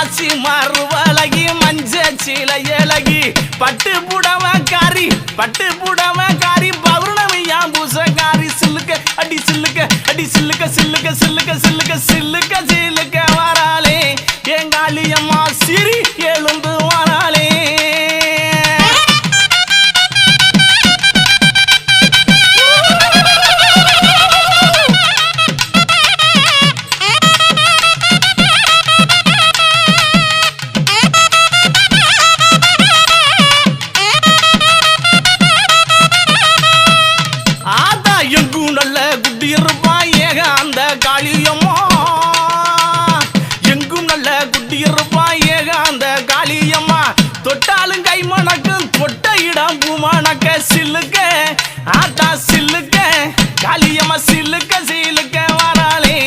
காசி மறுவலகி மஞ்ச சில இலகி பட்டு புடவ காரி பட்டு புடவ காரி பௌர்ணமியா பூசகாரி சில்லுக்க அடி சில்லுக்க அடி சில்லுக்க சில்லுக்க சில்லுக்க சில்லுக்க சில்லுக்க சில்லுக்க வராளே. எங்காளியம்மா சிரி குட்டியிருப்பா ஏக அந்த காளியம்மா. எங்கும் நல்ல குட்டியிருப்பா ஏக காளியம்மா. தொட்டாலும் கை மணக்கும் தொட்ட இடம் பூமணக்க சில்லுக்க ஆட்டா சில்லுக்க காளியம்மா சில்லுக்க சில்லுக்க வராளே.